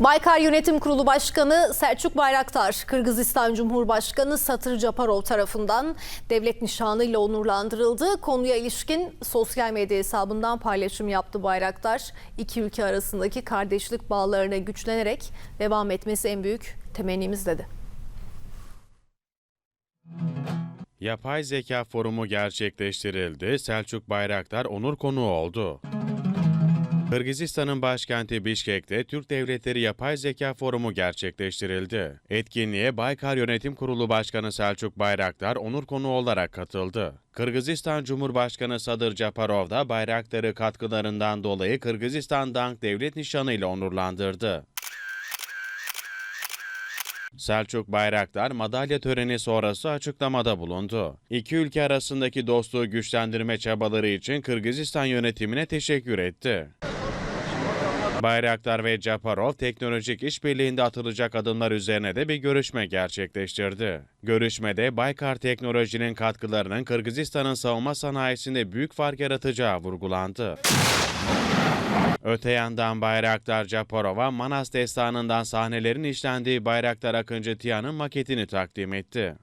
Baykar Yönetim Kurulu Başkanı Selçuk Bayraktar, Kırgızistan Cumhurbaşkanı Satır Japarov tarafından devlet nişanıyla onurlandırıldı. Konuya ilişkin sosyal medya hesabından paylaşım yaptı Bayraktar. İki ülke arasındaki kardeşlik bağlarına güçlenerek devam etmesi en büyük temennimiz dedi. Yapay Zeka Forumu gerçekleştirildi. Selçuk Bayraktar onur konuğu oldu. Kırgızistan'ın başkenti Bişkek'te Türk Devletleri Yapay Zeka Forumu gerçekleştirildi. Etkinliğe Baykar Yönetim Kurulu Başkanı Selçuk Bayraktar onur konuğu olarak katıldı. Kırgızistan Cumhurbaşkanı Sadır Japarov da Bayraktar'ı katkılarından dolayı Kırgızistan Dank Devlet Nişanı ile onurlandırdı. Selçuk Bayraktar madalya töreni sonrası açıklamada bulundu. İki ülke arasındaki dostluğu güçlendirme çabaları için Kırgızistan yönetimine teşekkür etti. Bayraktar ve Japarov teknolojik işbirliğinde atılacak adımlar üzerine de bir görüşme gerçekleştirdi. Görüşmede Baykar teknolojinin katkılarının Kırgızistan'ın savunma sanayisinde büyük fark yaratacağı vurgulandı. Öte yandan Bayraktar Japarov'a Manas Destanı'ndan sahnelerin işlendiği Bayraktar Akıncı Tia'nın maketini takdim etti.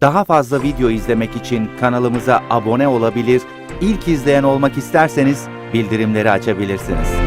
Daha fazla video izlemek için kanalımıza abone olabilir, ilk izleyen olmak isterseniz bildirimleri açabilirsiniz.